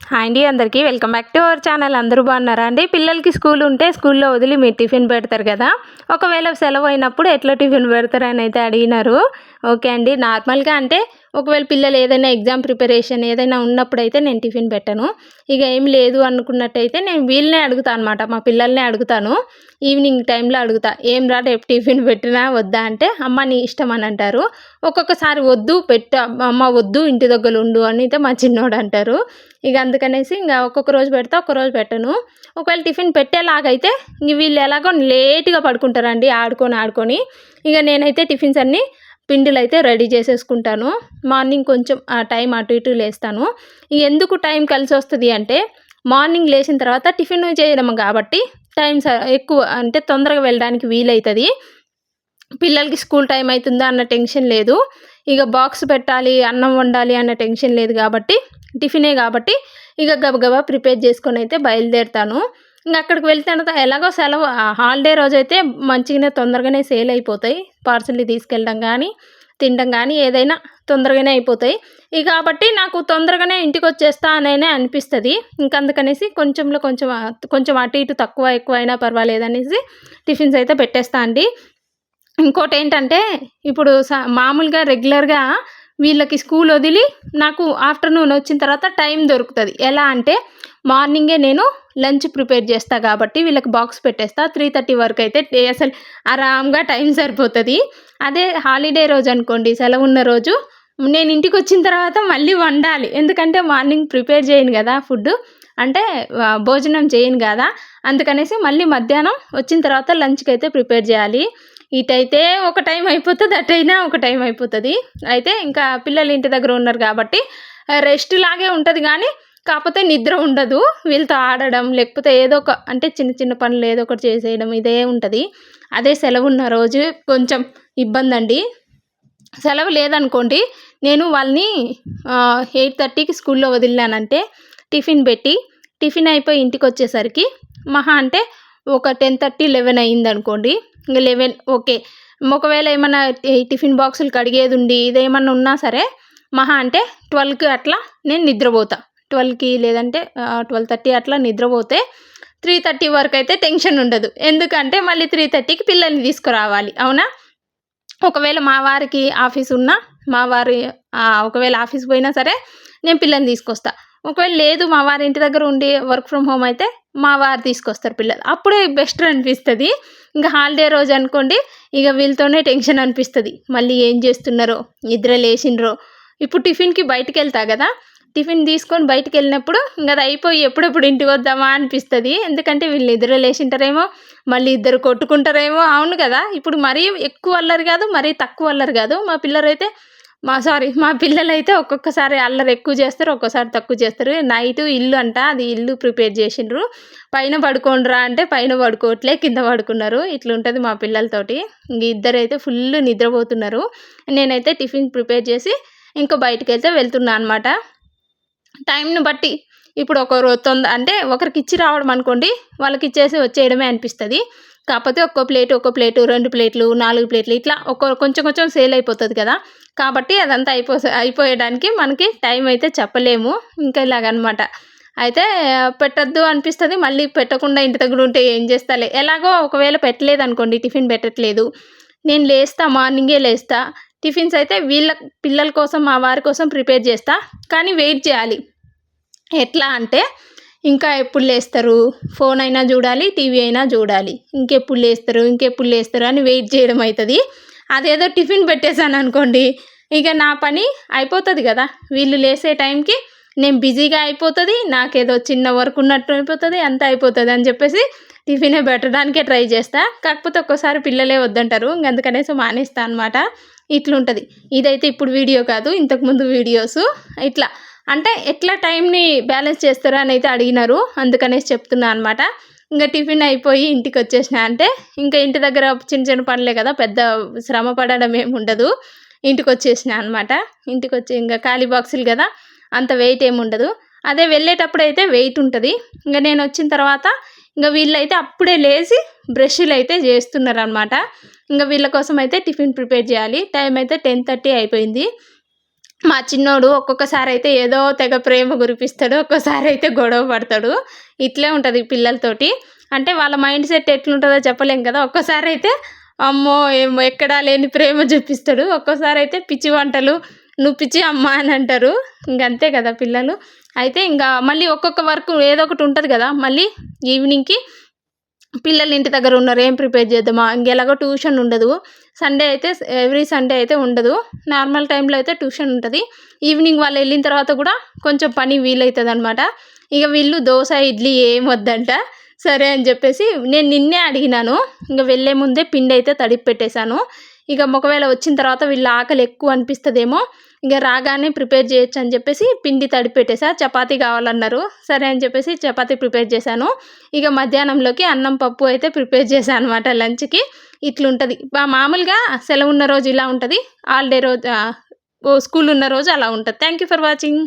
Hi అండి అందరికీ. Welcome back to our channel. అందరూ బాగున్నారా అండి? పిల్లలకి స్కూల్ ఉంటే స్కూల్లో వదిలి మీరు టిఫిన్ పెడతారు కదా? ఒకవేళ సెలవు అయినప్పుడు ఎట్లా టిఫిన్ పెడతారని అయితే అడిగినారు. ఓకే అండి. నార్మల్గా అంటే ఒకవేళ పిల్లలు ఏదైనా ఎగ్జామ్ ప్రిపరేషన్ ఏదైనా ఉన్నప్పుడు అయితే నేను టిఫిన్ పెట్టను. ఇక ఏం లేదు అనుకున్నట్టయితే నేను వీళ్ళనే అడుగుతాను అనమాట మా పిల్లల్నే అడుగుతాను. ఈవినింగ్ టైంలో అడుగుతా. ఏం రా రేపు టిఫిన్ పెట్టినా వద్దా? అంటే అమ్మ నీ ఇష్టం అని అంటారు. ఒక్కొక్కసారి వద్దు పెట్ట. అమ్మ వద్దు ఇంటి దగ్గర ఉండు అని అయితే మా చిన్నోడు అంటారు. ఇక అందుకనేసి ఇంకా ఒక్కొక్క రోజు పెడతా ఒక్క రోజు పెట్టను. ఒకవేళ టిఫిన్ పెట్టేలాగైతే ఇంక వీళ్ళు ఎలాగో లేట్గా పడుకుంటారండి ఆడుకొని ఆడుకొని. ఇక నేనైతే టిఫిన్స్ అన్నీ పిండిలు అయితే రెడీ చేసేసుకుంటాను. మార్నింగ్ కొంచెం ఆ టైం అటు ఇటు లేస్తాను. ఎందుకు టైం కలిసి వస్తుంది అంటే మార్నింగ్ లేచిన తర్వాత టిఫిన్ చేయడం కాబట్టి టైం ఎక్కువ అంటే తొందరగా వెళ్ళడానికి వీలవుతుంది పిల్లలకి స్కూల్ టైం అవుతుందా అన్న టెన్షన్ లేదు. ఇక బాక్స్ పెట్టాలి అన్నం వండాలి అన్న టెన్షన్ లేదు కాబట్టి టిఫినే కాబట్టి ఇక గబగబా ప్రిపేర్ చేసుకొని అయితే బయలుదేరుతాను. ఇంకా అక్కడికి వెళ్తే ఎలాగో సెలవు హాలిడే రోజు అయితే మంచిగానే తొందరగానే సేల్ అయిపోతాయి. పార్సల్ని తీసుకెళ్ళడం కానీ తినడం కానీ ఏదైనా తొందరగానే అయిపోతాయి. ఇక కాబట్టి నాకు తొందరగానే ఇంటికి వచ్చేస్తా అనే అనిపిస్తుంది. ఇంకా అందుకనేసి కొంచెంలో కొంచెం కొంచెం అటు ఇటు తక్కువ ఎక్కువ అయినా పర్వాలేదనేసి టిఫిన్స్ అయితే పెట్టేస్తా అండి. ఇంకోటి ఏంటంటే ఇప్పుడు మామూలుగా రెగ్యులర్గా వీళ్ళకి స్కూల్ వదిలి నాకు ఆఫ్టర్నూన్ వచ్చిన తర్వాత టైం దొరుకుతుంది. ఎలా అంటే మార్నింగే నేను లంచ్ ప్రిపేర్ చేస్తా కాబట్టి వీళ్ళకి బాక్స్ పెట్టేస్తా. త్రీ థర్టీ వరకు అయితే అసలు ఆరామ్గా టైం సరిపోతుంది. అదే హాలిడే రోజు అనుకోండి సెలవు ఉన్న రోజు నేను ఇంటికి వచ్చిన తర్వాత మళ్ళీ వండాలి. ఎందుకంటే మార్నింగ్ ప్రిపేర్ చేయను కదా ఫుడ్. అంటే భోజనం చేయను కదా. అందుకనేసి మళ్ళీ మధ్యాహ్నం వచ్చిన తర్వాత లంచ్కి అయితే ప్రిపేర్ చేయాలి. ఇటైతే ఒక టైం అయిపోతుంది అటైనా ఒక టైం అయిపోతుంది. అయితే ఇంకా పిల్లలు ఇంటి దగ్గర ఉన్నారు కాబట్టి రెస్ట్ లాగే ఉంటుంది కానీ కాకపోతే నిద్ర ఉండదు. వీళ్ళతో ఆడడం లేకపోతే ఏదో ఒక అంటే చిన్న చిన్న పనులు ఏదో ఒకటి చేసేయడం ఇదే ఉంటుంది. అదే సెలవు ఉన్న రోజు కొంచెం ఇబ్బంది అండి సెలవు లేదనుకోండి నేను వాళ్ళని ఎయిట్ థర్టీకి స్కూల్లో వదిలినానంటే టిఫిన్ పెట్టి టిఫిన్ అయిపోయి ఇంటికి వచ్చేసరికి మహా అంటే ఒక టెన్ థర్టీ లెవెన్ అయ్యింది అనుకోండి లెవెన్ ఓకే. ఒకవేళ ఏమైనా టిఫిన్ బాక్సులు కడిగేది ఉండి ఇదేమన్నా ఉన్నా సరే మహా అంటే ట్వెల్వ్కి అట్లా నేను నిద్రపోతా. ట్వెల్వ్కి లేదంటే ట్వెల్వ్ థర్టీ అట్లా నిద్రపోతే త్రీ థర్టీ వరకు అయితే టెన్షన్ ఉండదు. ఎందుకంటే మళ్ళీ త్రీ థర్టీకి పిల్లల్ని తీసుకురావాలి. అవునా? ఒకవేళ మా వారికి ఆఫీస్ ఉన్నా మా వారి ఒకవేళ ఆఫీస్ పోయినా సరే నేను పిల్లల్ని తీసుకొస్తా. ఒకవేళ లేదు మా వారి ఇంటి దగ్గర ఉండి వర్క్ ఫ్రమ్ హోమ్ అయితే మా వారు తీసుకొస్తారు పిల్లలు. అప్పుడే బెస్ట్ అనిపిస్తుంది. ఇంకా హాలిడే రోజు అనుకోండి ఇక వీళ్ళతోనే టెన్షన్ అనిపిస్తుంది. మళ్ళీ ఏం చేస్తున్నారో నిద్ర లేచిండ్రో ఇప్పుడు టిఫిన్కి బయటకు వెళ్తా కదా టిఫిన్ తీసుకొని బయటికి వెళ్ళినప్పుడు ఇంకా అది అయిపోయి ఎప్పుడెప్పుడు ఇంటికి వద్దామా అనిపిస్తుంది. ఎందుకంటే వీళ్ళు నిద్ర లేచింటారేమో మళ్ళీ ఇద్దరు కొట్టుకుంటారేమో. అవును కదా ఇప్పుడు మరీ ఎక్కువ అల్లరి కాదు మరీ తక్కువ అల్లరి కాదు. మా పిల్లలైతే మా సారీ మా పిల్లలు అయితే ఒక్కొక్కసారి అల్లరి ఎక్కువ చేస్తారు ఒక్కోసారి తక్కువ చేస్తారు. నైట్ ఇల్లు అంట అది ఇల్లు ప్రిపేర్ చేసిండ్రు. పైన పడుకోండ్రా అంటే పైన పడుకోవట్లే కింద పడుకున్నారు. ఇట్లా ఉంటుంది మా పిల్లలతోటి. ఇంక ఇద్దరు అయితే ఫుల్ నిద్రపోతున్నారు. నేనైతే టిఫిన్ ప్రిపేర్ చేసి ఇంకో బయటకు అయితే వెళ్తున్నా అనమాట టైంని బట్టి ఇప్పుడు ఒకరు తొంద అంటే ఒకరికి ఇచ్చి రావడం అనుకోండి వాళ్ళకి ఇచ్చేసి వచ్చేయడమే అనిపిస్తుంది. కాకపోతే ఒక్కో ప్లేట్ ఒక్కో ప్లేటు రెండు ప్లేట్లు నాలుగు ప్లేట్లు ఇట్లా ఒక్కో కొంచెం కొంచెం సేల్ అయిపోతుంది కదా. కాబట్టి అదంతా అయిపో అయిపోయడానికి మనకి టైం అయితే చెప్పలేము. ఇంకా ఇలాగనమాట. అయితే పెట్టద్దు అనిపిస్తుంది. మళ్ళీ పెట్టకుండా ఇంటి దగ్గర ఉంటే ఏం చేస్తాలే. ఎలాగో ఒకవేళ పెట్టలేదు అనుకోండి టిఫిన్ పెట్టట్లేదు. నేను లేస్తా మార్నింగే లేస్తా. టిఫిన్స్ అయితే వీళ్ళ పిల్లల కోసం మా వారి కోసం ప్రిపేర్ చేస్తా. కానీ వెయిట్ చేయాలి. ఎట్లా అంటే ఇంకా ఎప్పుడు లేస్తారు? ఫోన్ అయినా చూడాలి టీవీ అయినా చూడాలి. ఇంకెప్పుడు లేస్తారు ఇంకెప్పుడు లేస్తారు అని వెయిట్ చేయడం అవుతుంది అదేదో టిఫిన్ పెట్టేశాను అనుకోండి. ఇక నా పని అయిపోతుంది కదా. వీళ్ళు లేసే టైంకి నేను బిజీగా అయిపోతుంది నాకేదో చిన్న వర్క్ ఉన్నట్టు అయిపోతుంది అంత అయిపోతుంది అని చెప్పేసి టిఫినే పెట్టడానికే ట్రై చేస్తా. కాకపోతే ఒక్కోసారి పిల్లలే వద్దంటారు. అందుకనేసి మానేస్తా అనమాట ఇట్లుంటుంది. ఇదైతే ఇప్పుడు వీడియో కాదు ఇంతకుముందు వీడియోస్. ఇట్లా. అంటే ఎట్లా టైంని బ్యాలెన్స్ చేస్తారో అని అయితే అడిగినారు. అందుకనేసి చెప్తున్నా అనమాట ఇంకా టిఫిన్ అయిపోయి ఇంటికి వచ్చేసిన అంటే ఇంకా ఇంటి దగ్గర చిన్న చిన్న పనులే కదా పెద్ద శ్రమ పడడం ఏమి ఉండదు. ఇంటికి వచ్చేసిన అనమాట ఇంటికి వచ్చి ఇంకా ఖాళీ బాక్సులు కదా అంత వెయిట్ ఏమి ఉండదు. అదే వెళ్ళేటప్పుడు అయితే వెయిట్ ఉంటుంది. ఇంకా నేను వచ్చిన తర్వాత ఇంకా వీళ్ళైతే అప్పుడే లేచి బ్రష్లు అయితే చేస్తున్నారు అనమాట ఇంకా వీళ్ళ కోసం అయితే టిఫిన్ ప్రిపేర్ చేయాలి. టైం అయితే టెన్ థర్టీ అయిపోయింది. మా చిన్నోడు ఒక్కొక్కసారి అయితే ఏదో తెగ ప్రేమ కురిపిస్తాడు ఒక్కోసారి అయితే గొడవ పడతాడు. ఇట్లే ఉంటుంది పిల్లలతోటి. అంటే వాళ్ళ మైండ్ సెట్ ఎట్లుంటుందో చెప్పలేం కదా. ఒక్కోసారి అయితే అమ్మో ఏమో ఎక్కడా లేని ప్రేమ చూపిస్తాడు. ఒక్కోసారి అయితే పిచ్చి వంటలు నువ్వు పిచ్చి అమ్మ అని అంటారు. ఇంకంతే కదా పిల్లలు. అయితే ఇంకా మళ్ళీ ఒక్కొక్క వర్క్ ఏదో ఒకటి ఉంటుంది కదా. మళ్ళీ ఈవినింగ్కి పిల్లలు ఇంటి దగ్గర ఉన్నారు ఏం ప్రిపేర్ చేద్దామా? ఇంకెలాగో ట్యూషన్ ఉండదు. సండే అయితే ఎవ్రీ సండే అయితే ఉండదు. నార్మల్ టైంలో అయితే ట్యూషన్ ఉంటుంది. ఈవినింగ్ వాళ్ళు వెళ్ళిన తర్వాత కూడా కొంచెం పని వీలవుతుంది అనమాట ఇక వీళ్ళు దోశ ఇడ్లీ ఏం వద్దంట. సరే అని చెప్పేసి నేను నిన్నే అడిగినాను. ఇంకా వెళ్ళే ముందే పిండి అయితే తడిపి పెట్టేశాను ఇక ఒకవేళ వచ్చిన తర్వాత వీళ్ళ ఆకలి ఎక్కువ అనిపిస్తుందేమో ఇక రాగానే ప్రిపేర్ చేయొచ్చు అని చెప్పేసి పిండి తడిపెట్టేసా చపాతి చపాతీ కావాలన్నారు. సరే అని చెప్పేసి చపాతీ ప్రిపేర్ చేశాను. ఇక మధ్యాహ్నంలోకి అన్నం పప్పు అయితే ప్రిపేర్ చేశాను అనమాట లంచ్కి. ఇట్లుంటుంది. మామూలుగా సెలవు ఉన్న రోజు ఇలా ఉంటుంది. హాలిడే రోజు స్కూల్ ఉన్న రోజు అలా ఉంటుంది. Thank you for watching.